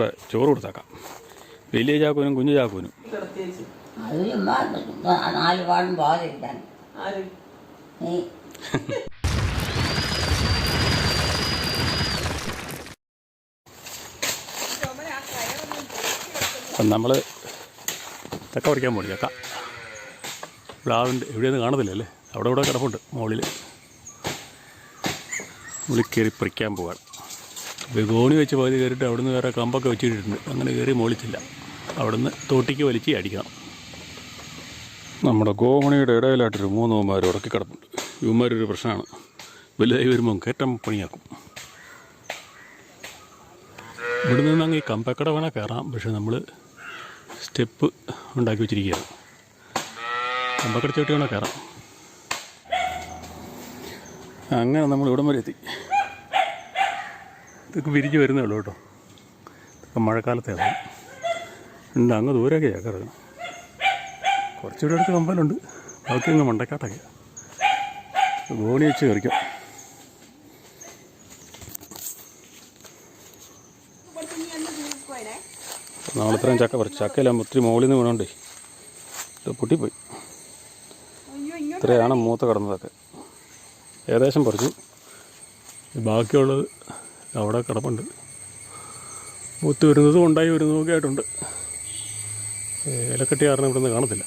കൂടെ ചോറ് കൊടുത്തേക്കാം. വലിയ ചാക്കൂനും കുഞ്ഞു ചാക്കൂനും. നാല് പാടും പോകാതിരിക്കാൻ അപ്പം നമ്മൾ ചക്ക പറിക്കാൻ പോണി ചക്ക. പ്ലാവിന്റെ എവിടെയൊന്നും കാണത്തില്ലല്ലേ? അവിടെ ഇവിടെ കിടപ്പുണ്ട് മുകളിൽ മുകളിൽ കയറി പറിക്കാൻ പോവാണ്. ഗോണി വെച്ച് പകുതി കയറിയിട്ട് അവിടുന്ന് വേറെ കമ്പൊക്കെ വെച്ചിട്ടുണ്ട്. അങ്ങനെ കയറി മോളിച്ചില്ല. അവിടുന്ന് തോട്ടിക്ക് വലിച്ച് അടിക്കണം. നമ്മുടെ ഗോമണിയുടെ ഇടയിലായിട്ടൊരു മൂന്ന് ഉമ്മാർ ഉറക്കി കിടപ്പുണ്ട്. ഇവന്മാരൊരു പ്രശ്നമാണ്. വലുതായി വരുമ്പം കയറ്റം പണിയാക്കും. ഇവിടെ നിന്ന് അങ്ങ് ഈ കമ്പക്കട വേണേൽ കയറാം. പക്ഷെ നമ്മൾ സ്റ്റെപ്പ് ഉണ്ടാക്കി വെച്ചിരിക്കുകയാണ്. കമ്പക്കട ചോട്ടി വേണേൽ കയറാം. അങ്ങനെ നമ്മൾ ഇവിടം വരെ എത്തി. ഇതൊക്കെ വിരിഞ്ഞ് വരുന്നേ ഉള്ളൂ കേട്ടോ. ഇതൊക്കെ മഴക്കാലത്തേ ഉണ്ട് അങ്ങ് ദൂരമൊക്കെ കിടക്കണം കുറച്ചുകൂടെ അടുത്ത് കമ്പലുണ്ട്. ബാക്കി അങ്ങ് മണ്ടക്കാട്ടൊക്കെ ഗോണി വെച്ച് കറിക്കാം നാളെ ഇത്രയും ചക്ക പറിച്ചു ചക്കയെല്ലാം ഒത്തിരി മുകളിൽ നിന്ന് വീണോണ്ടേ. ഇത് പൊട്ടിപ്പോയി. ഇത്രയാണ് മൂത്ത കടന്നതൊക്കെ. ഏകദേശം പറിച്ചു. ബാക്കിയുള്ളത് അവിടെ കിടപ്പുണ്ട്. മൂത്ത് വരുന്നതും ഉണ്ടായി വരുന്നതും ഒക്കെ ആയിട്ടുണ്ട്. ഇലക്കെട്ടി കാരണം ഇവിടെ നിന്ന് കാണത്തില്ല.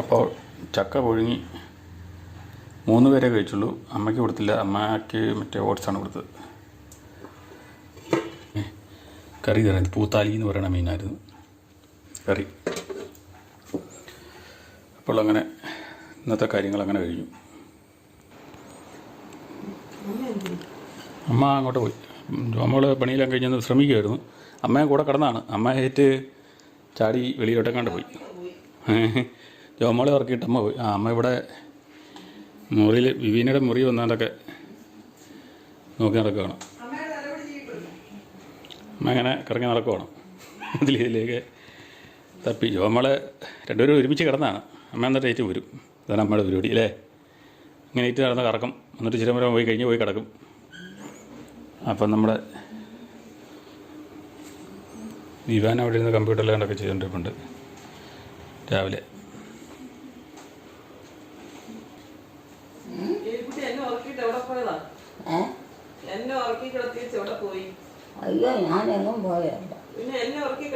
അപ്പോൾ ചക്ക പുഴുങ്ങി മൂന്ന് പേരെ കഴിച്ചുള്ളൂ. അമ്മയ്ക്ക് കൊടുത്തില്ല. അമ്മയ്ക്ക് മറ്റേ ഓട്സാണ് കൊടുത്തത്. കറി തരാൻ പൂത്താലി എന്ന് പറയുന്ന മീനായിരുന്നു കറി. അപ്പോൾ അങ്ങനെ ഇന്നത്തെ കാര്യങ്ങൾ അങ്ങനെ കഴിഞ്ഞു. അമ്മ അങ്ങോട്ട് പോയി. നമ്മൾ പണിയെല്ലാം കഴിഞ്ഞൊന്ന് ശ്രമിക്കുമായിരുന്നു അമ്മയും കൂടെ കിടന്നാണ്. അമ്മ ഏറ്റ് ചാടി വെളിയിലോട്ടെങ്ങാണ്ട് പോയി. ജോമോളെ ഇറക്കിയിട്ട് അമ്മ പോയി. ആ അമ്മ ഇവിടെ മുറിയിൽ വിവീനയുടെ മുറി വന്നാണ്ടൊക്കെ നോക്കി നടക്കുകയാണ് അമ്മ അങ്ങനെ കറങ്ങി നടക്കുവാണ്. അതിലേക്ക് തപ്പി. ജോമോളെ രണ്ടുപേരും ഒരുമിച്ച് കിടന്നാണ്. അമ്മ എന്നിട്ട് ഏറ്റ് വരും. അതാണ് അമ്മയുടെ പരിപാടി അല്ലേ? ഇങ്ങനെ ഏറ്റ് നടന്ന് കറക്കും. എന്നിട്ട് ചിരമരം പോയി കഴിഞ്ഞ് പോയി കിടക്കും. അപ്പം നമ്മുടെ വിവാൻ അവിടെ ഇരുന്ന് കമ്പ്യൂട്ടറിലാണ്ടൊക്കെ ചെയ്തുകൊണ്ടിരിപ്പുണ്ട്. രാവിലെ. അയ്യോ ഞാൻ എങ്ങും പോയല്ല പിന്നെ എന്നെ ഉറക്കി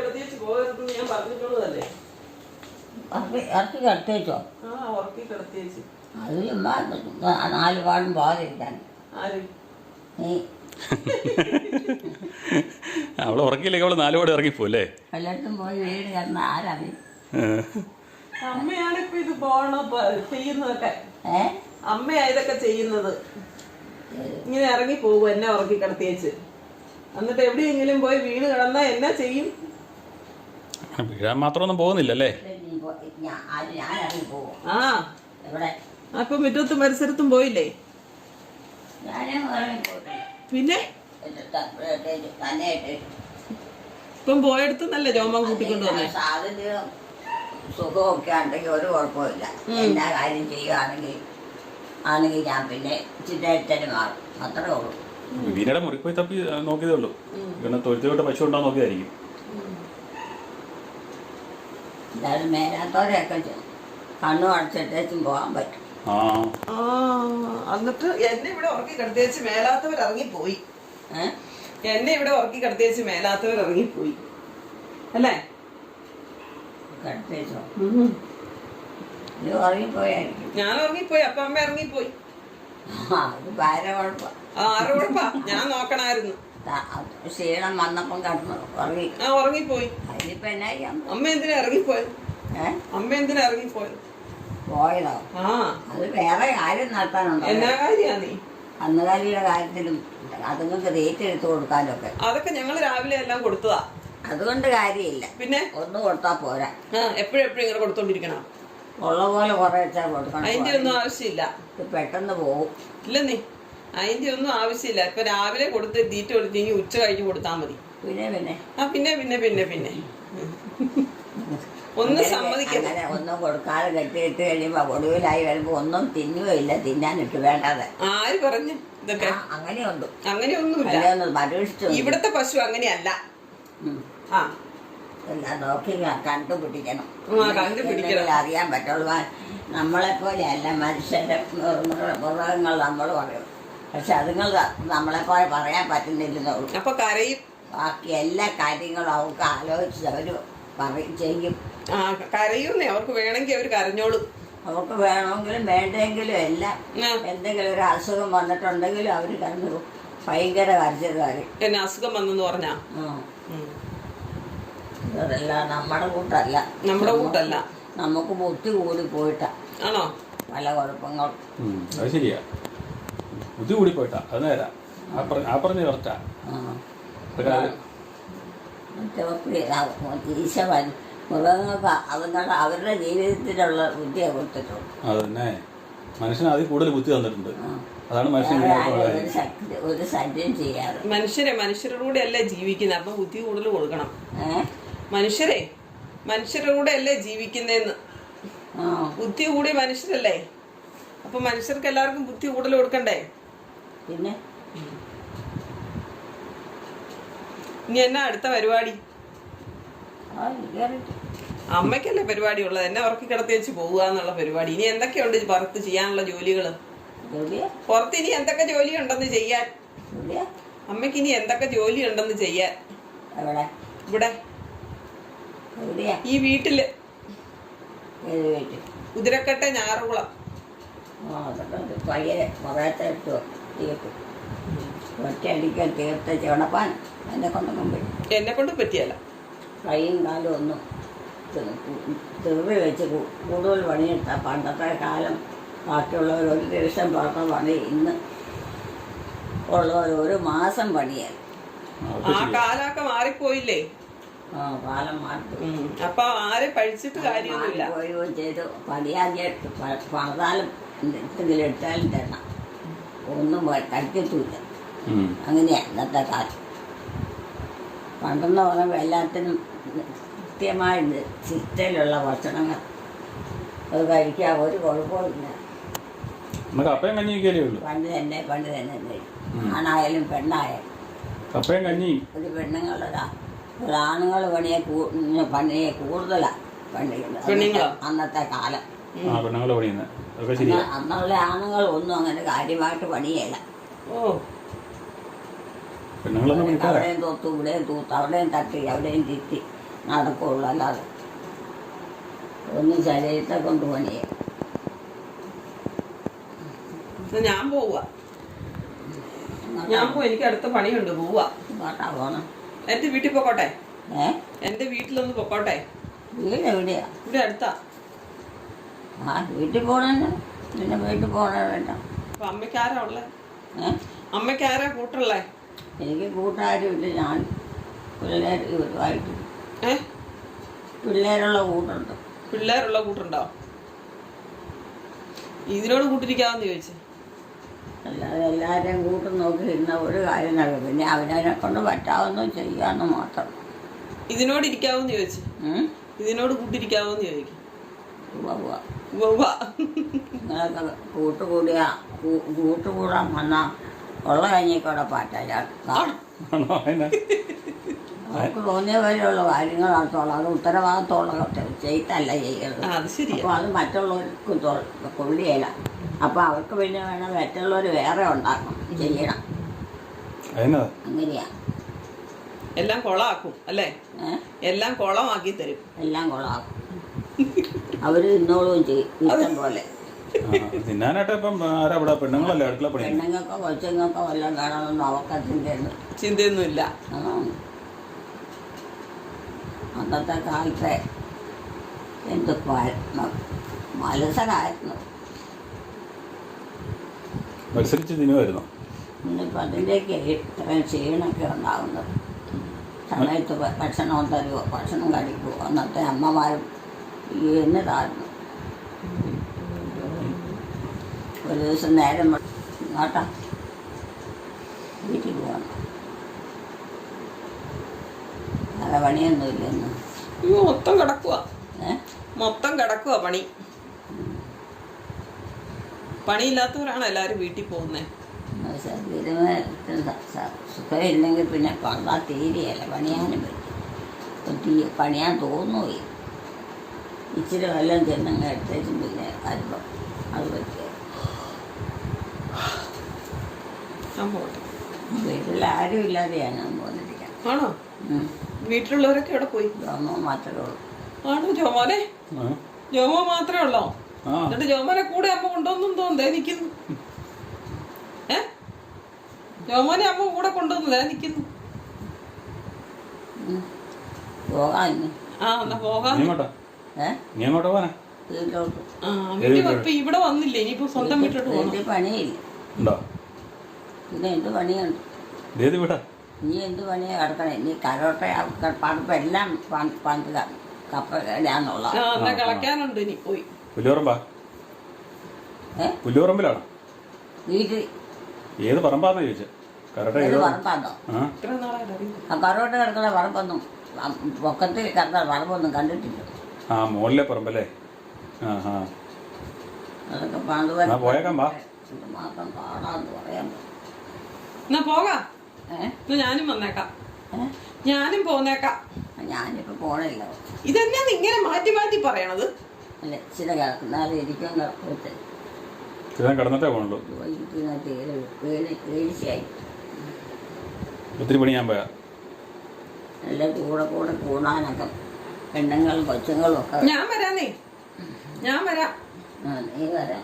ഞാൻ പറഞ്ഞിട്ടുള്ളതല്ലേ? ഇറക്കി ആ ഉറക്കി നാല് പാടും പോകാതിരിക്കാൻ. ആര്? നീ അവൾ ഉറക്കിയില്ലെങ്കിൽ അവൾ നാലുപാട് ഇറങ്ങിപ്പോല്ലേ എല്ലായിടത്തും പോയി വീട് അമ്മയാണ് ഇപ്പൊ ഇത് പോണ ചെയ്യുന്നതൊക്കെ. ഏ? അമ്മയാ ഇതൊക്കെ ചെയ്യുന്നത്. ഇങ്ങനെ ഇറങ്ങി പോകും എന്നെ ഉറക്കി കിടത്തിയേച്ച് എന്നിട്ട് എവിടെയെങ്കിലും പോയി വീണ് കിടന്നാ എന്നാ ചെയ്യും? വീഴാൻ മാത്രമൊന്നും പോകുന്നില്ലല്ലേ? ഞാൻ ആ. അപ്പൊ മുറ്റത്തും പരിസരത്തും പോയില്ലേ? ഞാനും പോയിട്ടില്ല പിന്നെ? ഇപ്പം പോയടുത്ത് നല്ല രോമം കൂട്ടിക്കൊണ്ട് വന്നേ. സുഖമൊക്കെ ഉണ്ടെങ്കിൽ ഒരു കുഴപ്പമില്ല എല്ലാ കാര്യം ചെയ്യുകയാണെങ്കിൽ ആണെങ്കിൽ ഞാൻ പിന്നെ ചിന്തയിട്ടു മാറും. അത്രേ ഉള്ളൂ. വീനയുടെ മുറി പോയി തപ്പി നോക്കിയതേ ഉള്ളൂ. പിന്നെ തൊഴുത്തോട്ട് പശു ഉണ്ടാ നോക്കിയതായിരിക്കും. എന്തായാലും മേലാത്തവരെയൊക്കെ കണ്ണു അടച്ചിട്ടേച്ചും പോകാൻ പറ്റും. എന്നിട്ട് എന്നെ ഇവിടെ ഉറക്കി കിടത്തിയേച്ച് മേലാത്തവർ ഇറങ്ങിപ്പോയി. ഏ? എന്നെ ഇവിടെ ഉറക്കി കിടത്തിയേച്ച് മേലാത്തവർ ഇറങ്ങി പോയി അല്ലേ ഞാൻ ഉറങ്ങിപ്പോയി അപ്പ അമ്മ ഇറങ്ങിപ്പോയി. കുഴപ്പം. ഞാൻ നോക്കണായിരുന്നു. ക്ഷീണം വന്നപ്പം കടന്നു ഉറങ്ങി. ആ ഉറങ്ങിപ്പോയി. അതിനിപ്പോ എന്നാ അമ്മ എന്തിനാ ഇറങ്ങിപ്പോയത്? അമ്മ എന്തിനാ ഇറങ്ങിപ്പോയത്? പോയതോ. ആ. അത് വേറെ കാര്യം നടത്താനുണ്ടോ? എന്നാ കാര്യാ നീ? കന്നുകാലിയുടെ കാര്യത്തിലും അതുങ്ങൾക്ക് റേറ്റ് എടുത്തു കൊടുക്കാനൊക്കെ. അതൊക്കെ ഞങ്ങൾ രാവിലെ എല്ലാം കൊടുത്തതാ. അതുകൊണ്ട് കാര്യമില്ല. പിന്നെ? ഒന്ന് കൊടുത്താൽ പോരാ. എപ്പോഴെപ്പോഴും എപ്പോഴും എപ്പോഴും ഇങ്ങനെ കൊടുത്തോണ്ടിരിക്കണം. ഉള്ള പോലെ കുറേ കൊടുക്കണം അതിന്റെ ഒന്നും ആവശ്യമില്ല. പെട്ടെന്ന് പോകും ഇല്ലെന്നേ അതിന്റെ ഒന്നും ആവശ്യമില്ല. ഇപ്പൊ രാവിലെ കൊടുത്ത് തീറ്റ കൊടുത്തെങ്കിൽ ഉച്ച കഴിഞ്ഞ് കൊടുത്താൽ മതി. പിന്നെ പിന്നെ. ആ പിന്നെ പിന്നെ പിന്നെ പിന്നെ. ഒന്ന് സമ്മതിക്കരുത് അങ്ങനെ ഒന്നും കൊടുക്കാതെ കെട്ടിയിട്ട് കഴിയുമ്പോ ഒടുവിലായി വരുമ്പോ ഒന്നും തിന്നുകയില്ല തിന്നാനിട്ട് വേണ്ടത്. ആര് പറഞ്ഞു ഇതൊക്കെ? അങ്ങനെയുണ്ട്. അങ്ങനെയൊന്നുമില്ല. അല്ലൊന്നും പരീക്ഷിച്ചു ഇവിടത്തെ പശു അങ്ങനെയല്ല. ആ. എല്ലാം നോക്കി കണ്ടുപിടിക്കണം. ആ, കണ്ടുപിടിക്കണം. എന്തെങ്കിലും അറിയാൻ പറ്റുള്ളൂ. നമ്മളെ പോലെയല്ല മനുഷ്യരുടെ മൃഗ- മൃഗങ്ങൾ നമ്മൾ പറയും. പക്ഷെ അതുങ്ങൾ നമ്മളെ പോലെ പറയാൻ പറ്റുന്നില്ലെന്നുള്ളൂ അപ്പൊ കരയും. ബാക്കി എല്ലാ കാര്യങ്ങളും അവർക്ക് ആലോചിച്ച് അവർ പറയും ചെയ്യും. ആ കരയൂന്നേ അവർക്ക് വേണമെങ്കിൽ അവർ കരഞ്ഞോളും. അവർക്ക് വേണമെങ്കിലും വേണ്ടെങ്കിലും എല്ലാം എന്തെങ്കിലും ഒരു അസുഖം വന്നിട്ടുണ്ടെങ്കിലും അവർ കരഞ്ഞു ഭയങ്കര കരച്ചതായി എന്നെ അസുഖം വന്നെന്ന് പറഞ്ഞാ? അതല്ല നമ്മുടെ കൂട്ടല്ല. നമ്മുടെ കൂട്ടല്ല. നമുക്ക് ബുദ്ധി കൂടി പോയിട്ടാ. ആണോ? പല കുഴപ്പങ്ങളും. അത് ശരിയാ. ബുദ്ധി കൂടി പോയിട്ടാ. അത് നേരാ. ആ പറഞ്ഞ ആ പറഞ്ഞ കറക്റ്റാ ആ. ഒരു കാര്യം മറ്റവർക്ക് ആ- ഈശ മൃഗങ്ങൾക്ക് അവരുടെ അവരുടെ ജീവിതത്തിലുള്ള ബുദ്ധിയെ കൊടുത്തിട്ടുള്ളൂ അത് തന്നെ മനുഷ്യന് അതിൽ കൂടുതൽ ബുദ്ധി തന്നിട്ടുണ്ട്. അതാണ് മനുഷ്യൻ ഒരു ശക്തി ഒരു ശല്യം ചെയ്യാറ്. മനുഷ്യരെ മനുഷ്യരുടെ കൂടെ അല്ലേ ജീവിക്കുന്നത് അപ്പൊ ബുദ്ധി കൂടുതൽ കൊടുക്കണം. മനുഷ്യരെ മനുഷ്യരുടെ കൂടെ അല്ലേ ജീവിക്കുന്നതെന്ന് ബുദ്ധി കൂടി മനുഷ്യരല്ലേ? അപ്പൊ മനുഷ്യർക്ക് എല്ലാവർക്കും ബുദ്ധി കൂടുതൽ കൊടുക്കണ്ടേ? പിന്നെ? ഇനി എന്നാ അടുത്ത പരിപാടി? അമ്മയ്ക്കല്ലേ പരിപാടി ഉള്ളത്? എന്നെ ഉറക്കി കിടത്തി വെച്ച് പോവുക എന്നുള്ള പരിപാടി. ഇനി എന്തൊക്കെയുണ്ട് പുറത്ത് ചെയ്യാനുള്ള ജോലികൾ? പുറത്ത് ഇനി എന്തൊക്കെ ജോലി ഉണ്ടെന്ന് ചെയ്യാൻ? അമ്മയ്ക്ക് അമ്മയ്ക്ക് ഇനി എന്തൊക്കെ ജോലി ഉണ്ടെന്ന് ചെയ്യാൻ ഇവിടെ. ഈ വീട്ടിൽ. കുതിരക്കട്ടെ ഞാറുകുളം. ഒറ്റയടിക്കാൻ തീർത്ത ചുണപ്പാൻ എന്നെ കൊണ്ടൊന്നും പോയി എന്നെ കൊണ്ട് പറ്റിയല്ല. കൈയും കാലും ഒന്നും തെറി വെച്ച് കൂടുതൽ പണിയെടുത്ത. പണ്ടത്തെ കാലം ബാക്കിയുള്ളവർ ഒരു ദിവസം പറഞ്ഞ പണി. ഇന്ന് ഉള്ളവർ ഒരു മാസം പണിയായി. ആ. കാലമൊക്കെ മാറിപ്പോയില്ലേ? ആ കാലം മാറ്റി ഉം. അപ്പൊ ആരെ പഴിച്ചിട്ട് കാര്യമൊന്നുമില്ല. പോയോ ചെയ്ത്. പണിയാതെ പണിതാലും എന്തെങ്കിലും എടുത്താലും തരണം. ഒന്നും കഴിക്കത്തുമില്ല ഉം. അങ്ങനെയാ ഇന്നത്തെ കാലം. പണ്ടെന്ന് പറയുമ്പോൾ എല്ലാത്തിനും കൃത്യമായ ചിട്ടയിലുള്ള ഭക്ഷണങ്ങൾ. അത് കഴിക്കാൻ ഒരു കുഴപ്പമില്ല നമുക്ക് കപ്പയും കഞ്ഞിയൊക്കെയല്ലേ ഉള്ളൂ? പണ്ട് തന്നെ പണ്ട് തന്നെ. ആണായാലും പെണ്ണായാലും. കപ്പയും കഞ്ഞി ഒരു പെണ്ണുങ്ങളുടെ ആണുങ്ങൾ പണിയെ പണിയെ കൂടുതലാണ് പെണ്ണുങ്ങളോ? അന്നത്തെ കാലം. അന്നുള്ള ആണുങ്ങൾ ഒന്നും അങ്ങനെ കാര്യമായിട്ട് പണിയല്ല ഓ. പെണ്ണുങ്ങളൊന്നും പണിക്കാരാ അവിടെയും തൂത്ത് ഇവിടെയും തൂത്ത് അവിടെയും തട്ടി അവിടെയും തിറ്റി നടക്കുള്ളൂ അല്ലാതെ. ഒന്നും ശരീരത്തെ കൊണ്ട് പണിയെ. ഞാൻ പോവാ. ഞാൻ പോവാ എനിക്ക് അടുത്ത പണിയുണ്ട് പോവുക ഇങ്ങോട്ടാ പോണം. എന്റെ വീട്ടിൽ പൊക്കോട്ടെ? ഏ? എന്റെ വീട്ടിലൊന്ന് പൊക്കോട്ടെ? വീട് എവിടെയാ? ഇവിടെ അടുത്താ. ആ വീട്ടിൽ പോകണേ പിന്നെ വീട്ടിൽ പോകണേ വേണ്ട. അപ്പൊ ഉള്ളേ? ഏ? കൂട്ടുള്ളേ? എനിക്ക് കൂട്ടുകാരുമില്ല ഞാൻ പിള്ളേർ ഇവരുമായിട്ട്. ഏ? പിള്ളേരുള്ള കൂട്ടുണ്ട്. പിള്ളേരുള്ള കൂട്ടുണ്ടോ? ഇതിനോട് കൂട്ടിരിക്കാമെന്ന് ചോദിച്ചു. അല്ലാതെ എല്ലാവരെയും കൂട്ടും നോക്കി ഇരുന്ന ഒരു കാര്യം നടക്കും പിന്നെ അവനവനെ കൊണ്ട് പറ്റാവുന്ന ചെയ്യാന്ന് മാത്രം. ഇതിനോട് ഇരിക്കാവോന്ന് ചോദിച്ചു. ഉം? ഇതിനോട് കൂട്ടിരിക്കാവോന്ന് ചോദിക്കും. കൂട്ടുകൂടിയാ ഉവ്വ. ഉവ്വ. നിങ്ങളൊക്കെ കൂട്ടുകൂടിയ കൂ- കൂട്ടുകൂടാൻ വന്ന ഉള്ള കഴിഞ്ഞിക്കൂടെ പാറ്റാ ആണോ? അതിനാ അവർക്ക് തോന്നിയ വരെയുള്ള കാര്യങ്ങൾ നടത്തുള്ളൂ അത് ഉത്തരവാദിത്തമുള്ള ചെയ്തല്ല ചെയ്യുന്നത് അപ്പോൾ അത് മറ്റുള്ളവർക്കും കൊള്ളിയല്ല അപ്പോൾ അവർക്ക് പിന്നെ വേണം മറ്റുള്ളവർ വേറെ ഉണ്ടാക്കണം. ചെയ്യണം. അങ്ങനെയാ. എല്ലാം കൊളാക്കും അല്ലേ? എല്ലാം കൊളമാക്കി തരും. എല്ലാം കൊളാക്കും. അവർ ഇന്നോളും ചെയ്യും. ഇഷ്ടം പോലെ. തിന്നാനായിട്ട് ഇപ്പം ആരാ ഇവിടെ? പെണ്ണുങ്ങളല്ലേ അടുക്കള പണി? പെണ്ണുങ്ങൾക്കോ കൊച്ചുങ്ങൾക്കോ വല്ലതും കാണാനൊന്നും അവർക്ക് ചിന്തയൊന്നും ചിന്തയൊന്നുമില്ല അന്നത്തെ കാലത്തെ എന്ത് മത്സരമായിരുന്നു. മത്സരിച്ച് തിന്നുമായിരുന്നു? ഇന്നിപ്പോൾ അതിന്റെയൊക്കെ ഇത്രയും ക്ഷീണമൊക്കെ ഉണ്ടാകുന്നത് സമയത്ത് ഭക്ഷണം തരുമോ ഭക്ഷണം കഴിക്കുമോ അന്നത്തെ അമ്മമാരും എന്നതായിരുന്നു ഒരു ദിവസം നേരം നോട്ടാ വീട്ടിൽ പോകണം നല്ല പണിയൊന്നുമില്ലെന്ന് അയ്യോ മൊത്തം കിടക്കുക മൊത്തം കിടക്കുക പണി. പണിയില്ലാത്തവരാണ് എല്ലാവരും വീട്ടിൽ പോകുന്നത് സുഖമില്ലെങ്കിൽ പിന്നെ പണ്ടാ തീരെയല്ല. പണിയാനും പറ്റും പണിയാൻ തോന്നുകയും ഇച്ചിരി വല്ലതും ചെന്നങ്ങ് എടുത്തേക്കും പിന്നെ അത് പറ്റിയ ഞാൻ പോകട്ടെ വീട്ടിൽ ആരും ഇല്ലാതെയാണ് ഞാൻ പോന്നിരിക്കാൻ ആണോ വീട്ടിലുള്ളവരൊക്കെ ഇവിടെ പോയി? ജോമോ മാത്രമേ ഉള്ളൂ. ആണോ ജോമോനെ? ജോമോ മാത്രമേ ഉള്ളോ? എന്നിട്ട് ജോമോനെ കൂടെ അമ്മ കൊണ്ടുവന്നും തോന്നുന്നേ. നിൽക്കുന്നു ഏ? ജോമോനെ അമ്മ കൂടെ കൊണ്ടുവന്നതേ നിൽക്കുന്നു ആ എന്നാ പോകാം. ഇവിടെ വന്നില്ലേ? ഇനിയിപ്പോ സ്വന്തം വീട്ടിലോട്ട് പോകണം പണിയില്ല. പിന്നെ എന്ത് പണിയുണ്ട് നീ എന്ത് പണിയാ കിടക്കണേ? നീ കരോട്ട പണപ്പ് എല്ലാം പണ്ട് കളക്കാനുണ്ട് ഇനി. പോയി. ഏ? പുല്ലുപറമ്പിലാണോ? വീട്ടിൽ ഏത് പറമ്പാന്ന് ചോദിച്ചത് കരോട്ട കിടക്കുന്ന പറമ്പൊന്നും പൊക്കത്തിൽ കിടക്കുന്ന പറമ്പൊന്നും കണ്ടിട്ടില്ല. ആ മുകളിലെ പറമ്പല്ലേ? ആ ആ. അതൊക്കെ എന്നാ പോയേക്കാം പാടാന്ന് പറയാൻ എന്നാ പോകാം. എന്നാ ഞാനും വന്നേക്കാം. ഞാനും പോന്നേക്കാം. ഞാനിപ്പോൾ പോണില്ല. ഇതെന്നാ ഇങ്ങനെ മാറ്റി മാറ്റി പറയണത്? അല്ല ചില കിടക്കുന്നാലും ഇരിക്കാൻ കിടക്കത്തെ ഇതാ കിടന്നിട്ടേ വീഴ്ചയായി ഒത്തിരി പണി ഞാൻ പോയാ. എല്ലാം കൂടെ കൂടെ കൂടാനൊക്കെ പെണ്ണുങ്ങളും കൊച്ചുങ്ങളും ഒക്കെ ഞാൻ വരാന്നേ ഞാൻ വരാം. ആ, നീ വരാം.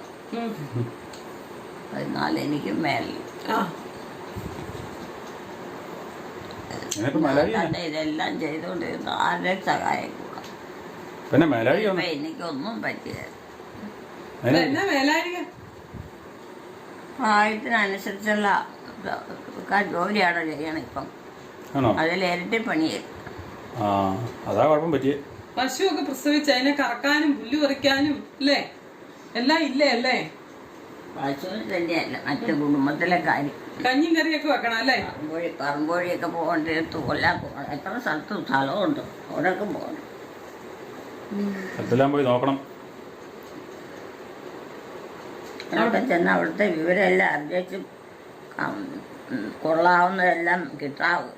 എന്നാൽ എനിക്കും മേലെ ആ. തന്നെ ഇതെല്ലാം ചെയ്തുകൊണ്ടിരുന്ന ആരുടെ സഹായം കൂടെ പിന്നെ മലയാളി ഇപ്പൊ എനിക്കൊന്നും പറ്റിയ അതിന് എന്നാ വേലാഴിക പ്രായത്തിനനുസരിച്ചുള്ള ജോലിയാണോ ചെയ്യണം ഇപ്പം? ആണോ? അതിൽ ഇരട്ടി പണിയായി ആ അതാ കുഴപ്പം പറ്റിയേ. പശുവൊക്കെ പ്രസവിച്ച് അതിനെ കറക്കാനും പുല്ല് പറിക്കാനും അല്ലേ? എല്ലാം ഇല്ലേ അല്ലേ? പശുവിന് തന്നെയല്ല മറ്റു കുടുംബത്തിലെ കാര്യം. കഞ്ഞിയും കറിയൊക്കെ വെക്കണം അല്ലേ? പറമ്പോഴി പറമ്പോഴിയൊക്കെ പോകേണ്ടത് കൊല്ലാൻ പോകണം. എത്ര സ്ഥലത്തും സ്ഥലമുണ്ട്. അവിടെയൊക്കെ പോകണം. പോയി നോക്കണം. അവിടെ ചെന്ന് അവിടുത്തെ വിവരമെല്ലാം അറിയിച്ച് കൊള്ളാവുന്നതെല്ലാം കിട്ടാവും.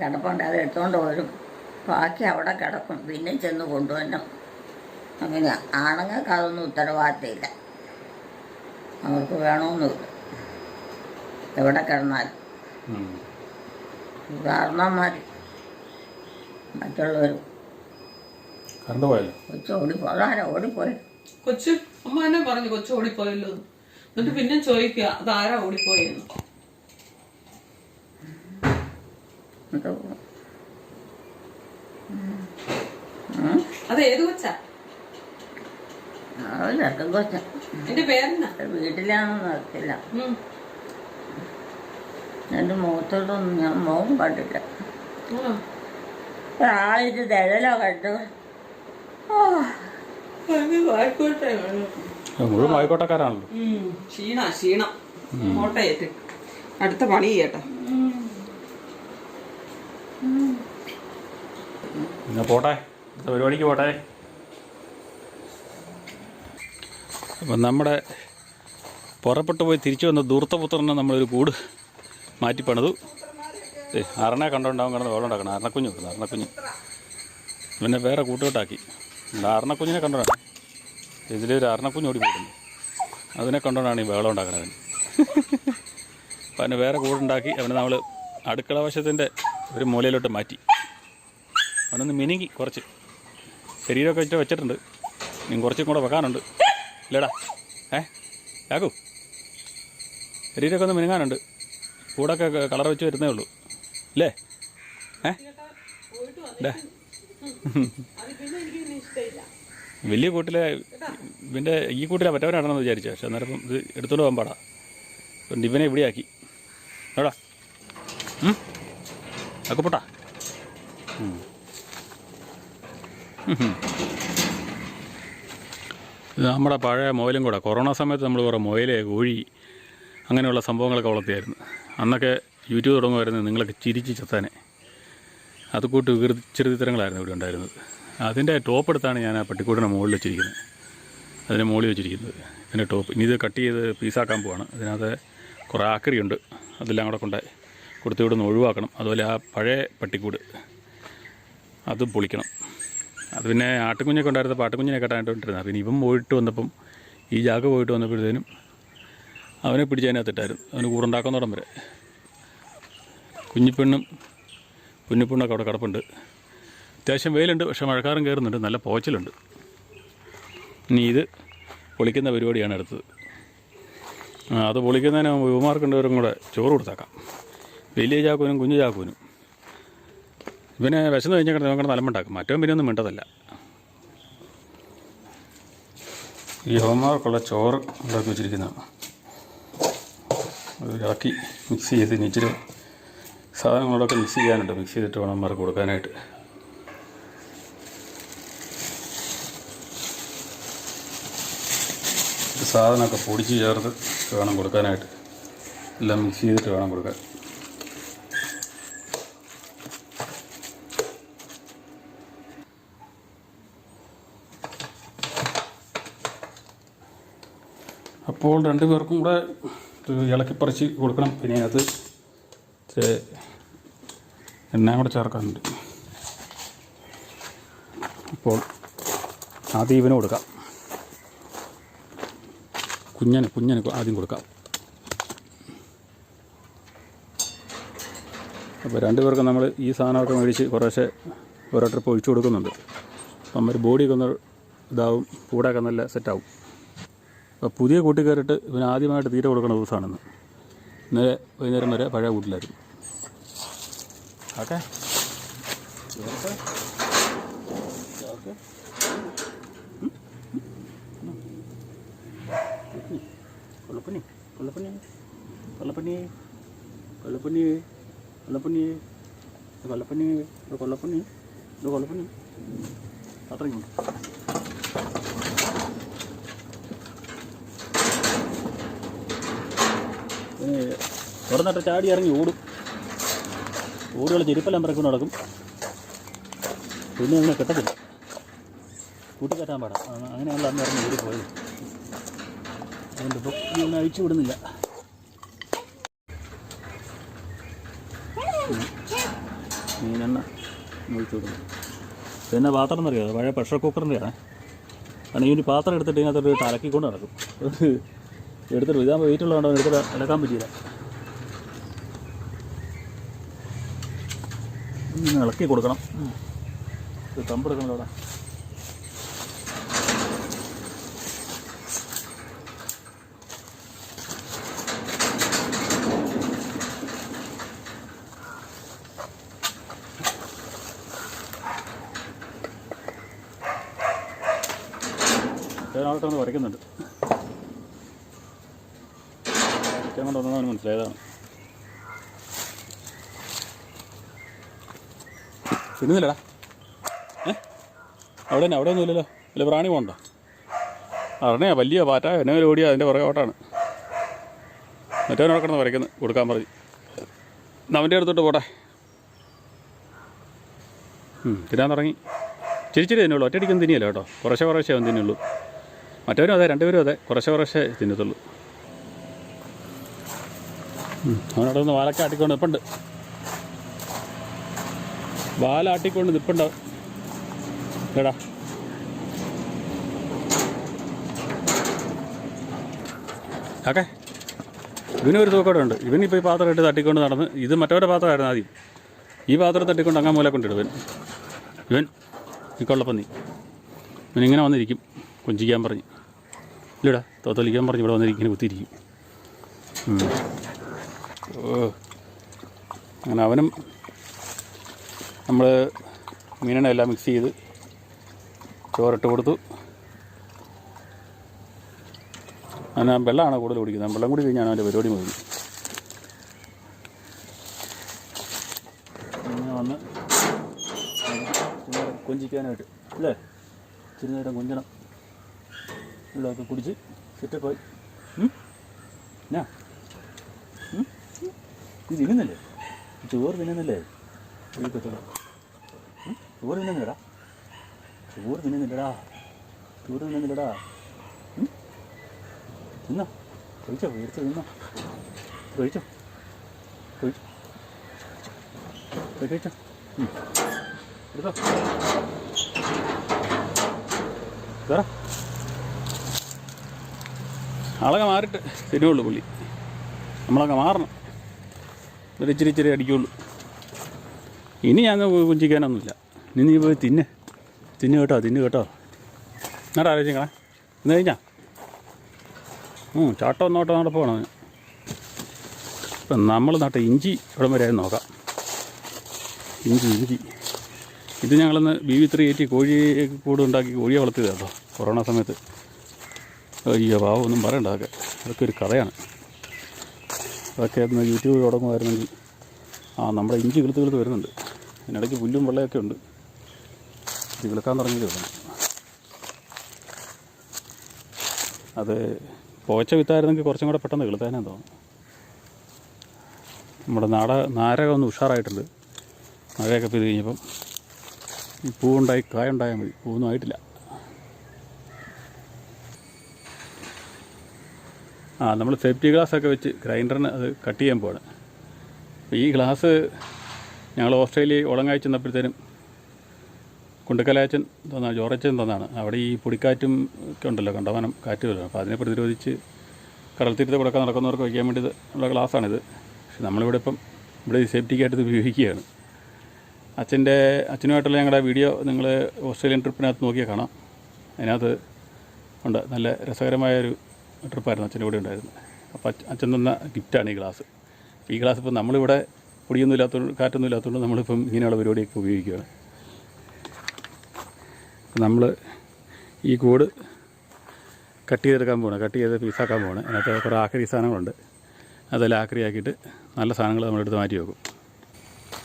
കിടപ്പുണ്ട് അത് എടുത്തുകൊണ്ട് വരും. ബാക്കി അവിടെ കിടക്കും. പിന്നെ ചെന്ന് കൊണ്ടുവരണം. അങ്ങനെ ആണുങ്ങൾക്ക് അതൊന്നും ഉത്തരവാദിത്തമില്ല. അവർക്ക് വേണമെന്നില്ല എവിടെ കിടന്നാൽ. കാരണന്മാർ മറ്റുള്ളവർ കറണ്ട് പോയല്ലോ? കൊച്ചു ഓടിപ്പോ അതാരാ ഓടിപ്പോയി? കൊച്ചു അമ്മ എന്നെ പറഞ്ഞു? കൊച്ചു ഓടിപ്പോയല്ലോ എന്നിട്ട് പിന്നെ ചോദിക്കുക അതാരാ ഓടിപ്പോയെന്ന്? അത് ഏത് കൊച്ചാ? അത് ചെറുക്കൻ കൊച്ച. എന്റെ പേരെന്നാ വീട്ടിലാണെന്ന് അറിയില്ല. എന്റെ മുഖത്തോട്ടൊന്നും ഞാൻ മുഖം കണ്ടില്ല. ഒരാളിത് തിഴലോ കണ്ടു. മുഴുവൻ വായിക്കോട്ടക്കാരാണല്ലോ. ഉം. ക്ഷീണ ക്ഷീണം. അടുത്ത പണി ചെയ്യട്ടെ. എന്നാ പോട്ടെ അടുത്ത പരിപാടിക്ക് പോട്ടെ. അപ്പം നമ്മുടെ പുറപ്പെട്ടു പോയി തിരിച്ചു വന്ന ദൂർത്തപുത്രനെ നമ്മളൊരു കൂട് മാറ്റി പണിതു ഏ അരണെ കണ്ടോണ്ടാവും കിടന്ന് വെള്ളം ഉണ്ടാക്കണം. അരണക്കുഞ്ഞ് വെക്കുന്നു അരണക്കുഞ്ഞ് പിന്നെ വേറെ കൂട്ടുകെട്ടാക്കി. അരണക്കുഞ്ഞിനെ കണ്ടോണ്ടാണ് ഇതിലൊരു അരണക്കുഞ്ഞ് ഓടി പോയിട്ടുണ്ട് അതിനെ കണ്ടോണ്ടാണ് ഈ വെള്ളം ഉണ്ടാക്കണത് അവൻ അപ്പം അതിന് വേറെ കൂടുണ്ടാക്കി അവനെ നമ്മൾ അടുക്കള വശത്തിന്റെ ഒരു മൂലയിലോട്ട് മാറ്റി. അവനൊന്ന് മിനുങ്ങി കുറച്ച്. ശരീരമൊക്കെ വെച്ചിട്ട് വെച്ചിട്ടുണ്ട്. ഇനി കുറച്ചും കൂടെ വെക്കാനുണ്ട്. ഇല്ലടാ. ഏ? യാക്കു. ശരീരമൊക്കെ ഒന്ന് മിനുങ്ങാനുണ്ട്. കൂടൊക്കെ കളർ വെച്ച് വരുന്നേ ഉള്ളൂ. അല്ലേ ഏ? വലിയ കൂട്ടിലെ ഇവന്റെ ഈ കൂട്ടിലെ പറ്റവനാണെന്ന് വിചാരിച്ചു. പക്ഷെ അന്നേരം ഇത് എടുത്തോണ്ട് പോകാൻ പാടാ. അതുകൊണ്ട് ഇവനെ ഇവിടെയാക്കി എടാ ഇത് നമ്മുടെ പഴയ മുയലും കൂടെ. കൊറോണ സമയത്ത് നമ്മൾ കുറേ മുയൽ കോഴി അങ്ങനെയുള്ള സംഭവങ്ങളൊക്കെ വളർത്തിയായിരുന്നു. അന്നൊക്കെ യൂട്യൂബ് തുടങ്ങുമായിരുന്നു നിങ്ങളൊക്കെ ചിരിച്ച് ചത്താനെ അത് കൂട്ട് വികൃതിച്ചിരുത്തരങ്ങളായിരുന്നു ഇവിടെ ഉണ്ടായിരുന്നത്. അതിന്റെ ടോപ്പ് എടുത്താണ് ഞാൻ ആ പട്ടിക്കൂടിന്റെ മുകളിൽ വെച്ചിരിക്കുന്നത്. അതിന്റെ മുകളിൽ വെച്ചിരിക്കുന്നത്. ഇതിന്റെ ടോപ്പ്. ഇനി ഇത് കട്ട് ചെയ്ത് പീസാക്കാൻ പോവാണ്. അതിനകത്ത് കുറേ ആക്രിയുണ്ട്. അതെല്ലാം കൂടെ കൊണ്ട് കൊടുത്ത് ഇവിടെ നിന്ന് ഒഴിവാക്കണം. അതുപോലെ ആ പഴയ പട്ടിക്കൂട്. അത് പൊളിക്കണം. അത് പിന്നെ ആട്ടുകുഞ്ഞൊക്കെ ഉണ്ടായിരുന്നപ്പോൾ ആട്ടുകുഞ്ഞിനെ കൊണ്ടിരുന്നത്. പിന്നെ ഇവൻ പോയിട്ട് വന്നപ്പം ഈ ജാഗ പോയിട്ട് വന്നപ്പോഴത്തേനും അവനെ പിടിച്ച് അതിനകത്തിട്ടായിരുന്നു. അവന് കൂടുണ്ടാക്കുന്നോടം വരെ. കുഞ്ഞിപ്പെണ്ണും കുഞ്ഞിപ്പെണ്ണൊക്കെ അവിടെ കിടപ്പുണ്ട്. അത്യാവശ്യം വെയിലുണ്ട് പക്ഷേ മഴക്കാരം കയറുന്നുണ്ട്. നല്ല പോച്ചലുണ്ട്. ഇനി ഇത് പൊളിക്കുന്ന പരിപാടിയാണ് അടുത്തത്. അത് പൊളിക്കുന്നതിന് യുവമാർക്കുണ്ടവരും കൂടെ ചോറ് കൊടുത്തേക്കാം. വലിയ ചാക്കൂനും കുഞ്ഞു ചാക്കൂനും. ഇവനെ വിശന്ന് കഴിഞ്ഞാൽ നോക്കണം നിലമുണ്ടാക്കും മറ്റവൻ പിന്നെ ഒന്നും മിണ്ടതല്ല. ഈ യുവമാർക്കുള്ള ചോറ് ഉണ്ടാക്കി വെച്ചിരിക്കുന്നതാണ് ഇളക്കി മിക്സ് ചെയ്ത് ഇച്ചിരി സാധനങ്ങളോടൊക്കെ മിക്സ് ചെയ്യാനുണ്ട്. മിക്സ് ചെയ്തിട്ട് വേണം അവന്മാർക്ക് കൊടുക്കാനായിട്ട്. സാധനമൊക്കെ പൊടിച്ച് ചേർത്ത് വേണം കൊടുക്കാനായിട്ട്. എല്ലാം മിക്സ് ചെയ്തിട്ട് വേണം കൊടുക്കാൻ. അപ്പോൾ രണ്ടുപേർക്കും കൂടെ ഇളക്കിപ്പറിച്ച് കൊടുക്കണം. പിന്നെ അത് ഇച്ചിരി എണ്ണ കൂടെ ചേർക്കാനുണ്ട്. അപ്പോൾ ആദ്യം ഇവന് കൊടുക്കാം. കുഞ്ഞന് കുഞ്ഞന് ആദ്യം കൊടുക്കാം. അപ്പോൾ രണ്ടുപേർക്കും നമ്മൾ ഈ സാധനമൊക്കെ മേടിച്ച് കുറേശ്ശെ ട്രിപ്പ് ഒഴിച്ചു കൊടുക്കുന്നുണ്ട്. അപ്പം ഒരു ബോഡിയൊക്കെ ഒന്ന് ഇതാവും കൂടെയൊക്കെ നല്ല സെറ്റാവും അപ്പോൾ പുതിയ കൂട്ടിക്കാരിട്ട് കയറിയിട്ട് ഇവന് ആദ്യമായിട്ട് തീറ്റ കൊടുക്കുന്ന ദിവസമാണെന്ന്. ഇന്നലെ വൈകുന്നേരം വരെ പഴയ കൂട്ടിലായിരുന്നു. ഓക്കെ. കൊള്ളപ്പനി കൊള്ളപ്പനി കൊള്ളപ്പനി കൊള്ളപ്പനി കൊള്ളപ്പനി കൊള്ളപ്പനി കൊള്ളപ്പനി കൊള്ളപ്പനി അത്രയും തുറന്നിട്ട് ചാടി ഇറങ്ങി ഓടും. ഓടുകൾ ചെരുപ്പെല്ലാം പറക്കും നടക്കും. പിന്നെ അങ്ങനെ കിട്ടത്തില്ല. കൂട്ടിക്കറ്റാൻ പാടാം. അങ്ങനെയാണല്ലോ അന്ന് ഇറങ്ങി ഓടി പോയത്. അതുകൊണ്ട് ഇപ്പോൾ ഇതൊന്നും അഴിച്ചു വിടുന്നില്ല. മീനെണ്ണ ഒഴിച്ചു വിടുന്നു പിന്നെ പാത്രം എന്നറിയാം? പഴയ പ്രഷർ കുക്കറിന്റെയാണ് കാരണം ഈ ഒരു പാത്രം എടുത്തിട്ട് ഇതിനകത്തോട്ട് തലക്കിക്കൊണ്ട് നടക്കും. എടുത്തിട്ട് ഇതാകുമ്പോൾ വെയിറ്റ് ഉള്ളതുകൊണ്ട് അവൻ എടുത്തിട്ട് ഇളക്കാൻ പറ്റിയില്ല. ഇളക്കി കൊടുക്കണം. ഇത് കമ്പെടുക്കണല്ലോ അവിടെ ആൾക്കാർ വരയ്ക്കുന്നുണ്ട്. വരയ്ക്കാൻ കൊണ്ട് വന്നതാണ് മനസ്സിലായതാണ്. തിന്നുന്നില്ലടാ. ഏ? അവിടെ തന്നെ അവിടെ ഒന്നുമില്ലല്ലോ അല്ല പ്രാണി പോകണ്ട? അറിഞ്ഞാ? വലിയ പാറ്റ എന്നെ ഓടിയാ അതിന്റെ പുറകെ ഓട്ടാണ്. മറ്റവൻ കിടന്ന് വരയ്ക്കുന്നത് കൊടുക്കാൻ പറഞ്ഞു. അവന്റെ അടുത്തോട്ട് പോട്ടെ. തിന്നാൻ തുടങ്ങി. ചിരിച്ചിരി തിന്നുള്ളൂ. ഒറ്റയടിക്കൊന്നും തിന്നിയല്ലോ കേട്ടോ. കുറേശ്ശെ കുറേശ്ശേ അവൻ തിന്നുള്ളൂ. മറ്റവരും അതെ രണ്ടുപേരും അതെ. കുറേശ്ശെ കുറേശ്ശേ തിന്നത്തുള്ളൂ. അവനവിടെ നിന്ന് വാലൊക്കെ ആട്ടിക്കൊണ്ട് നിൽപ്പുണ്ട് വാലാട്ടിക്കൊണ്ട് നിൽപ്പുണ്ട് എടാ. ഓക്കെ ഇവനൊരു തൂക്കോടെ ഉണ്ട് ഇവനിപ്പോൾ ഈ പാത്രം ഇട്ട് തട്ടിക്കൊണ്ട് നടന്ന് ഇത് മറ്റവരുടെ പാത്രമായിരുന്നു ആദ്യം. ഈ പാത്രം തട്ടിക്കൊണ്ട് അങ്ങാൻ മൂല കൊണ്ടിടും ഇവൻ. ഈ കൊള്ളപ്പന്നി. ഇവനിങ്ങനെ വന്നിരിക്കും. കൊഞ്ചിക്കാൻ പറഞ്ഞ്. ഇല്ലടാ തോത്തൊലിക്കാൻ പറഞ്ഞ് ഇവിടെ വന്നിരിക്കും ഇങ്ങനെ കുത്തിയിരിക്കും. അങ്ങനെ അവനും നമ്മൾ മീനിനെ എല്ലാം മിക്സ് ചെയ്ത് ചോറിട്ട് കൊടുത്തു. അവന് വെള്ളമാണ് കൂടുതൽ കുടിക്കുന്നത്. വെള്ളം കൂടി കഴിഞ്ഞാണ് അവന്റെ പരിപാടി ഇങ്ങനെ വന്ന് കൊഞ്ചിക്കാനായിട്ട് അല്ലേ? ഇച്ചിരി നേരം കൊഞ്ചണം. വെള്ളമൊക്കെ കുടിച്ച് സെറ്റപ്പായി ഉം? ഇത് തിന്നുന്നില്ലേ ചോറ് തിന്നുന്നില്ലേ? ചോറ് തിന്നുന്നില്ലടാ. ചോറ് തിന്നുന്നില്ലടാ. ചോറ് തിന്നുന്നില്ലടാ? തിന്നോ. കഴിച്ചോ എടുത്ത് തിന്നോ. കഴിച്ചോ. കഴിച്ചോ. കഴിച്ചോ. എടുത്തോ. വേറെ. ആളൊക്കെ മാറിയിട്ട് ശരിയുള്ളൂ പുള്ളി. നമ്മളൊക്കെ മാറണം. ഒരു ഇച്ചിരി ഇച്ചിരി അടിക്കുള്ളൂ. ഇനി ഞാൻ കുഞ്ചിക്കാനൊന്നുമില്ല ഇനി നീ പോയി തിന്നെ. തിന്നു കേട്ടോ തിന്നു കേട്ടോ. എന്നാടാ ആലോചിക്കണേ ഇന്ന് കഴിഞ്ഞാ? ചാട്ടം നോട്ടോ നടപ്പുവാണ് അവന്. ഇപ്പം നമ്മൾ നട്ട ഇഞ്ചി ഇവിടം വരെ നോക്കാം. ഇഞ്ചി ഇഞ്ചി. ഇത് ഞങ്ങളിന്ന് ബി വി ത്രീ എയ്റ്റി കോഴി കൂട് ഉണ്ടാക്കി കോഴിയെ വളർത്തിയത് കേട്ടോ കൊറോണ സമയത്ത്. അയ്യോ പാവം ഒന്നും പറയണ്ട അതൊക്കെ. അതൊക്കെ ഒരു കഥയാണ്. അതൊക്കെ ഒന്ന് യൂട്യൂബ് തുടങ്ങുമായിരുന്നെങ്കിൽ. ആ നമ്മുടെ ഇഞ്ചി കിളുത്ത് കിളുത്ത് വരുന്നുണ്ട്. അതിനിടയ്ക്ക് പുല്ലും വെള്ളയൊക്കെ ഉണ്ട്. ഇത് കിളുക്കാൻ തുടങ്ങിയത് വേണം അത് പോച്ച വിത്തായിരുന്നെങ്കിൽ കുറച്ചും കൂടെ പെട്ടെന്ന് കിളുത്താനേ തോന്നുന്നു നമ്മുടെ നാട നാരക ഒന്ന് ഉഷാറായിട്ടുണ്ട്. മഴയൊക്കെ പെയ്ത് കഴിഞ്ഞപ്പം ഈ പൂവുണ്ടായി കായ ഉണ്ടായാൽ മതി. പൂവൊന്നും ആയിട്ടില്ല. ആ നമ്മൾ സേഫ്റ്റി ഗ്ലാസ് ഒക്കെ വെച്ച് ഗ്രൈൻഡറിന് അത് കട്ട് ചെയ്യാൻ പോവാണ്. അപ്പോൾ ഈ ഗ്ലാസ് ഞങ്ങൾ ഓസ്ട്രേലിയ ഉളങ്ങായി ചെന്നപ്പോഴത്തേനും കുണ്ടക്കലാച്ചൻ തന്നാണ് ജോറച്ചൻ തന്നാണ്. അവിടെ ഈ പൊടിക്കാറ്റും ഒക്കെ ഉണ്ടല്ലോ കണ്ടമാനം കാറ്റ് വരും അപ്പോൾ അതിനെ പ്രതിരോധിച്ച് കടൽത്തീരത്തെ കൂടെ കൊടുക്കാൻ നടക്കുന്നവർക്ക് വയ്ക്കാൻ വേണ്ടി ഉള്ള ഗ്ലാസ്സാണിത് പക്ഷെ നമ്മളിവിടെ ഇപ്പം ഇവിടെ സേഫ്റ്റിക്കായിട്ട് ഇത് ഉപയോഗിക്കുകയാണ്. അച്ഛന്റെ അച്ഛനുമായിട്ടുള്ള ഞങ്ങളുടെ വീഡിയോ നിങ്ങൾ ഓസ്ട്രേലിയൻ ട്രിപ്പിനകത്ത് നോക്കിയാൽ കാണാം. അതിനകത്ത് ഉണ്ട്. നല്ല രസകരമായൊരു ട്രിപ്പായിരുന്നു അച്ഛന്റെ കൂടെ ഉണ്ടായിരുന്നു അപ്പോൾ അച്ഛൻ തന്ന ഗിഫ്റ്റാണ് ഈ ഗ്ലാസ്. ഈ ഗ്ലാസ് ഇപ്പോൾ നമ്മളിവിടെ പൊടിയൊന്നും ഇല്ലാത്തതുകൊണ്ട് കാറ്റൊന്നും ഇല്ലാത്തതുകൊണ്ട് നമ്മളിപ്പം ഇങ്ങനെയുള്ള പരിപാടിയൊക്കെ ഉപയോഗിക്കുകയാണ്. നമ്മൾ ഈ കൂട് കട്ട് ചെയ്തെടുക്കാൻ പോകണം കട്ട് ചെയ്ത് പീസാക്കാൻ പോകണം അതിനകത്ത് കുറേ ആക്രി സാധനങ്ങളുണ്ട്. അതെല്ലാം ആക്രിയാക്കിയിട്ട് നല്ല സാധനങ്ങൾ നമ്മളെടുത്ത് മാറ്റി വെക്കും.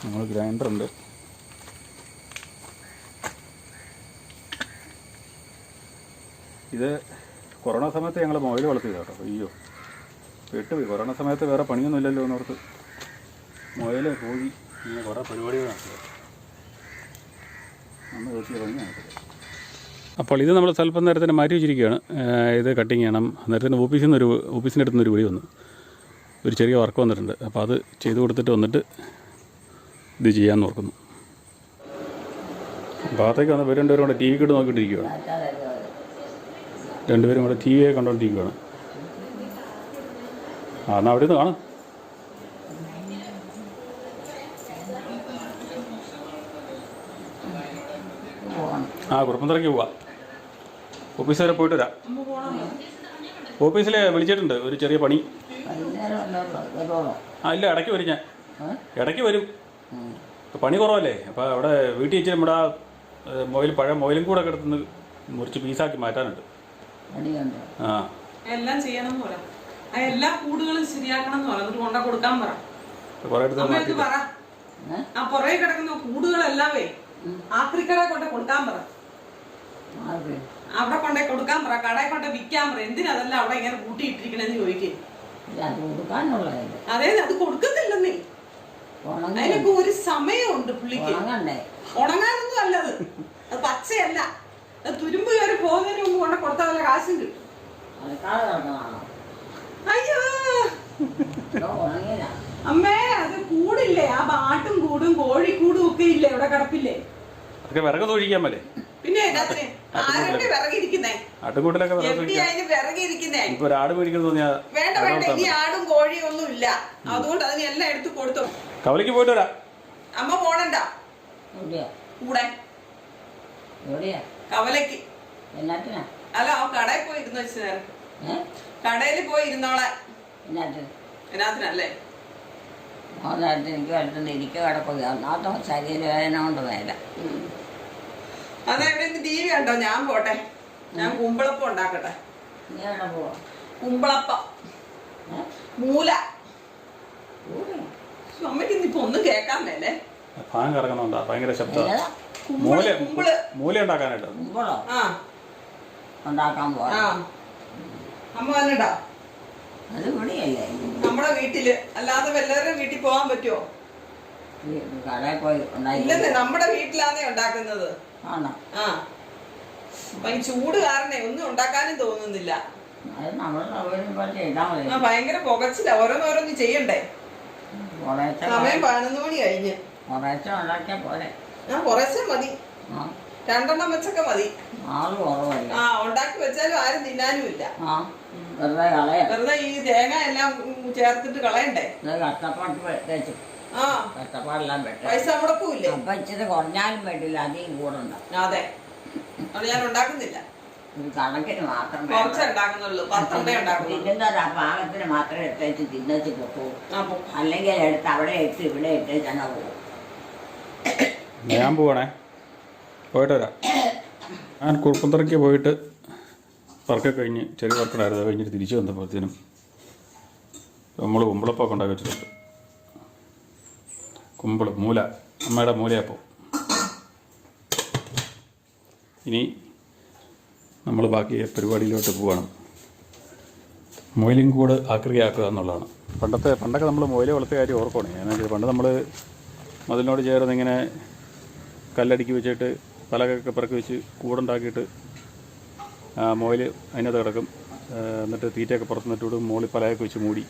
നമ്മൾ ഗ്രൈൻഡറുണ്ട് ഇത് കൊറോണ സമയത്ത് ഞങ്ങൾ മൊബൈൽ വളർത്തിയത് കേട്ടോ. അയ്യോ. വിട്ടുപോയി കൊറോണ സമയത്ത് വേറെ പണിയൊന്നും ഇല്ലല്ലോ എന്നോർത്ത്. മൊബൈൽ പോയി. ഇങ്ങനെ കുറേ പരിപാടികൾ നടത്തുക നമ്മൾ വെട്ടിയ പണി നടത്തുക അപ്പോൾ ഇത് നമ്മൾ സ്വല്പം നേരത്തിന് മാറ്റി വെച്ചിരിക്കുകയാണ്. ഇത് കട്ടിങ് ചെയ്യണം. നേരത്തിന് ഓഫീസിൽ നിന്ന് ഒരു ഓഫീസിന്റെ അടുത്ത് നിന്ന് ഒരു വിളി വന്നു. ഒരു ചെറിയ വർക്ക് വന്നിട്ടുണ്ട്. അപ്പോൾ അത് ചെയ്ത് കൊടുത്തിട്ട് വന്നിട്ട് ഇത് ചെയ്യാമെന്ന് ഓർക്കുന്നു. ഭാഗത്തേക്ക് വന്ന പേരുണ്ടവരും കൂടെ ടി വി കിട്ട് നോക്കിയിട്ടിരിക്കുകയാണ് രണ്ടുപേരും കൂടെ ടി വിയെ കണ്ടുകൊണ്ടിരിക്കുകയാണ് ആ എന്നാൽ അവിടെ നിന്ന് കാണാം. ആ കുറുപ്പന്തറയ്ക്ക് പോവാം. ഓഫീസ് വരെ പോയിട്ട് വരാം. ഓഫീസിൽ വിളിച്ചിട്ടുണ്ട് ഒരു ചെറിയ പണി. ആ ഇല്ല ഇടയ്ക്ക് വരും ഞാൻ. ഇടയ്ക്ക് വരും. പണി കുറവല്ലേ? അപ്പോൾ അവിടെ വീട്ടിൽ ഇച്ചിരി നമ്മുടെ മൊയിൽ പഴയ മൊയിലും കൂടെ ഒക്കെ മുറിച്ച് പീസാക്കി മാറ്റാനുണ്ട്. ആ. എല്ലാം ചെയ്യണം എന്ന് പറ ആ എല്ലാ കൂടുകളും ശരിയാക്കണം എന്ന് പറ എന്നിട്ട് കൊണ്ട കൊടുക്കാൻ പറ. പറ. ആ പുറകെ കിടക്കുന്ന കൂടുകളെല്ലാമേ ആക്രിക്കട കൊണ്ട് കൊടുക്കാൻ പറ. അവിടെ കൊണ്ടേ കൊടുക്കാൻ പറ. കടയിൽ കൊണ്ട് വിൽക്കാൻ പറ. എന്തിനാ അതെല്ലാം അവിടെ ഇങ്ങനെ കൂട്ടിയിട്ടിരിക്കണെന്ന് ചോദിക്കേ. അത് അതെ കൊടുക്കത്തില്ലെന്നേ ഒരു സമയമുണ്ട് പുള്ളിക്ക്. ഉണങ്ങാനൊന്നും അല്ലത്. അത് പച്ചയല്ല. തുരുമ്പ് കയറി പോകുന്നതിന് മുമ്പ് കൊണ്ട് കൊടുത്ത വല്ല കാശും കിട്ടും അയ്യോ! അമ്മേ അത് കൂടില്ലേ? ആ ബാട്ടും കൂടും കോഴിക്കൂടും ഒക്കെ ഇല്ലേ ഇവിടെ കിടപ്പില്ലേ? അതൊക്കെ വിറക് തൊഴിക്കാൻ പറ്റേ പിന്നെ ആരുടെ വിറകിരിക്കുന്നേ ആട്ടുകൂട്ടിലൊക്കെ വിറകിരിക്കുന്നേ ഇപ്പൊ ഒരു ആട് തോന്നിയാ വേണ്ട വേണ്ട ആടും കോഴിയും ഒന്നും ഇല്ല. അതുകൊണ്ട് അതിന് എല്ലാം എടുത്ത് കൊടുത്തു. കവലിക്ക് പോയിട്ട് വരാം. അമ്മ പോണണ്ട? കൂടെ. എവിടെയാ? കവലയ്ക്ക്. എന്നാത്തിനാ? അല്ല ആ കടയിൽ പോയി ഇരുന്ന് വെച്ച് നേരം. കടയിൽ പോയി ഇരുന്നോളെ. എന്നാത്തിന് എന്നാത്തിനല്ലേ? നേരത്തെ എനിക്ക് അടുത്തുനിന്ന് എനിക്ക് കിടക്കുക ഒന്നാമത്തെ ശരീരവേദന കൊണ്ട് വേല അതെ ഇവിടെ നിന്ന് ടി വി കണ്ടോ? ഞാൻ പോട്ടെ. ഞാൻ കുമ്പളപ്പം ഉണ്ടാക്കട്ടെ. നീ എവിടെ പോവാ? കുമ്പളപ്പം. മൂല. അമ്മയ്ക്ക് ഇന്നിപ്പോ ഒന്നും കേൾക്കാൻ മേലേ. ഭയങ്കര ശബ്ദം. മൂല കുമ്പിൾ. കുമ്പിൾ മൂല ഉണ്ടാക്കാനായിട്ട് കുമ്പളോ? ആ. ഉണ്ടാക്കാൻ ആ. പോവാ അമ്മ വന്നിട്ടോ? അത് ഇവിടെയല്ലേ നമ്മുടെ വീട്ടിൽ. അല്ലാതെ വല്ലവരുടെ വീട്ടിൽ പോകാൻ പറ്റുമോ ഈ കടയിൽ പോയി ഉണ്ടാക്കി ഇല്ലെന്നേ നമ്മുടെ വീട്ടിലാന്നേ ഉണ്ടാക്കുന്നത്. ആണോ? ആ. ഭയങ്കര ചൂട് കാരണേ ഒന്നും ഉണ്ടാക്കാനും തോന്നുന്നില്ല. അത് നമ്മൾ സൗകര്യം പോലെ ചെയ്താൽ മതി. ആ ഭയങ്കര പുകച്ചില്ല ഓരോന്നോരോന്ന് ചെയ്യണ്ടേ? കുറേശ്ശെ സമയം പതിനൊന്ന് മണി കഴിഞ്ഞ്. കുറേശ്ശെ ഉണ്ടാക്കിയാൽ പോലെ ആ കുറച്ചേ മതി. രണ്ടെണ്ണം വെച്ചൊക്കെ മതി. ആ ഉണ്ടാക്കി വെച്ചാലും ആരും തിന്നാനും ഇല്ല വെറുതെ ഈ തേങ്ങ എല്ലാം ചേർത്തിട്ട് കളയണ്ടേ? കഷ്ടപ്പാടെല്ലാം പൈസ മുടക്കൂല്ലേ? അപ്പം ഇച്ചിരി കുറഞ്ഞാലും വേണ്ടില്ല അധികം കൂടണ്ട. അതെ. അത് ഞാൻ ഉണ്ടാക്കുന്നില്ല. കണക്കിന് മാത്രം തിന്നുന്ന ഒരു പാകത്തിന് മാത്രമേ എടുത്തേച്ച് തിന്നച്ച് പൊക്കൂ. ആ പോ. അല്ലെങ്കിൽ എടുത്ത് അവിടെ ഇട്ട് ഇവിടെ ഇട്ട് തന്നെ പോകും ഞാൻ പോവാണേ. പോയിട്ട് വരാം. ഞാൻ കുറുപ്പന്തറയ്ക്ക് പോയിട്ട് വർക്കൊക്കെ കഴിഞ്ഞ് ചെറിയ വർക്കുണ്ടായിരുന്നു. കഴിഞ്ഞിട്ട് തിരിച്ചു വന്നപ്പോഴത്തേനും നമ്മൾ കുമ്പളപ്പൊക്കെ ഉണ്ടാക്കി വെച്ചിട്ടുണ്ട്. കുമ്പിൾ മൂല. അമ്മയുടെ മൂലയപ്പം ഇനി നമ്മൾ ബാക്കി പരിപാടിയിലോട്ട് പോവാണ്. മൊയിലും കൂട് ആക്രിയാക്കുക എന്നുള്ളതാണ്. പണ്ടത്തെ പണ്ടൊക്കെ നമ്മൾ മൊയിലെ വളർത്തിയ കാര്യം ഓർക്കണേ ഞാൻ പണ്ട് നമ്മൾ മതിലിനോട് ചേർന്ന് ഇങ്ങനെ കല്ലടിക്ക് വെച്ചിട്ട് പലകൊക്കെ പിറക്കി വെച്ച് കൂടുണ്ടാക്കിയിട്ട് മുയൽ അതിനകത്ത് കിടക്കും. എന്നിട്ട് തീറ്റയൊക്കെ പുറത്ത് നിന്നിട്ട് മുകളിൽ പലകൊക്കെ വെച്ച് മൂടി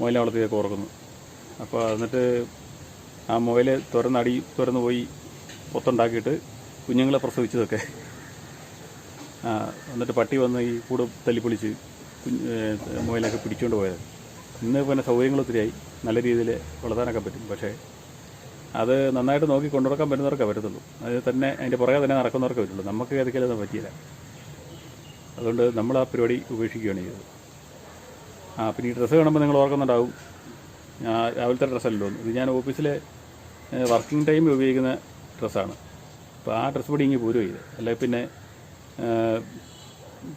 മുയലിനെ വളർത്തിയൊക്കെ ഓർക്കുന്നു. അപ്പോൾ എന്നിട്ട് ആ മുയൽ തുറന്നടി തുരന്ന് പോയി പൊത്തുണ്ടാക്കിയിട്ട് കുഞ്ഞുങ്ങളെ പ്രസവിച്ചതൊക്കെ. എന്നിട്ട് പട്ടി വന്ന് ഈ കൂട് തല്ലിപ്പൊളിച്ച് മുയലൊക്കെ പിടിച്ചുകൊണ്ട് പോയത്. ഇന്ന് പിന്നെ സൗകര്യങ്ങൾ ഒത്തിരിയായി നല്ല രീതിയിൽ വളർത്താനൊക്കെ പറ്റും. പക്ഷേ അത് നന്നായിട്ട് നോക്കി കൊണ്ടുനടക്കാൻ പറ്റുന്നവർക്കേ പറ്റത്തുള്ളൂ. അതിൽ തന്നെ അതിന്റെ പുറകെ തന്നെ നടക്കുന്നവർക്കേ പറ്റുള്ളൂ നമുക്ക് ഏതൊക്കെയാലും പറ്റിയില്ല. അതുകൊണ്ട് നമ്മൾ ആ പരിപാടി ഉപേക്ഷിക്കുകയാണ് ചെയ്തത്. ആ പിന്നെ ഈ ഡ്രസ്സ് കാണുമ്പോൾ നിങ്ങൾ ഓർക്കുന്നുണ്ടാവും. രാവിലത്തെ ഡ്രസ്സല്ലോ ഇത് ഞാൻ ഓഫീസിലെ വർക്കിംഗ് ടൈമിൽ ഉപയോഗിക്കുന്ന ഡ്രസ്സാണ്. അപ്പോൾ ആ ഡ്രസ്സ് പൊടി ഇങ്ങനെ പോരും ചെയ്ത്. അല്ലെങ്കിൽ പിന്നെ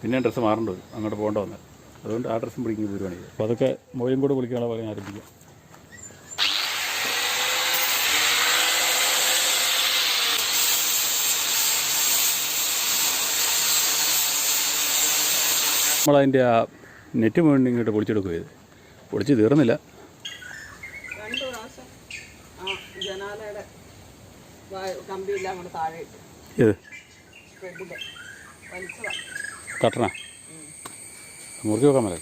പിന്നെ ഡ്രസ്സ് മാറേണ്ടി? വരും അങ്ങോട്ട് പോകേണ്ട വന്നാൽ. അതുകൊണ്ട് ആ ഡ്രസ്സും പിടിക്കുന്ന പോരുവാണ് ചെയ്തത്. അപ്പോൾ അതൊക്കെ മോയും കൂടെ വിളിക്കാനുള്ള പറയാൻ ആരംഭിക്കാം. നമ്മളതിന്റെ ആ നെറ്റ് മുഴുവൻ ഇങ്ങോട്ട് പൊളിച്ചെടുക്കുക ചെയ്ത് പൊളിച്ച് തീർന്നില്ല. കട്ടണ മുറുക്കി വെക്കാൻ മതി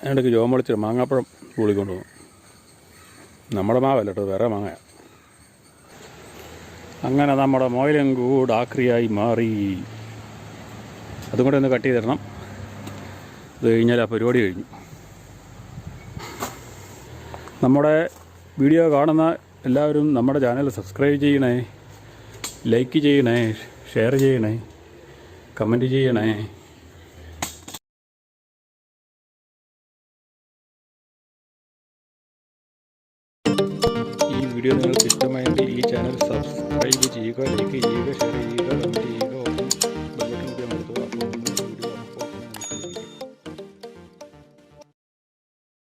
അതിനിടയ്ക്ക് ജോം വിളിച്ച് മാങ്ങാപ്പഴം കൂടിക്കൊണ്ട് പോകും. നമ്മുടെ മാവല്ല കേട്ടോ വേറെ മാങ്ങയാണ് അങ്ങനെ നമ്മുടെ മോയിലും കൂടാക്രിയായി മാറി. അതും കൂടെ ഒന്ന് കട്ട് ചെയ്ത് തരണം അത് കഴിഞ്ഞാൽ ആ പരിപാടി കഴിഞ്ഞു. നമ്മുടെ വീഡിയോ കാണുന്ന എല്ലാവരും നമ്മുടെ ചാനൽ സബ്സ്ക്രൈബ് ചെയ്യണേ ലൈക്ക് ചെയ്യണേ ഷെയർ ചെയ്യണേ കമന്റ് ചെയ്യണേ.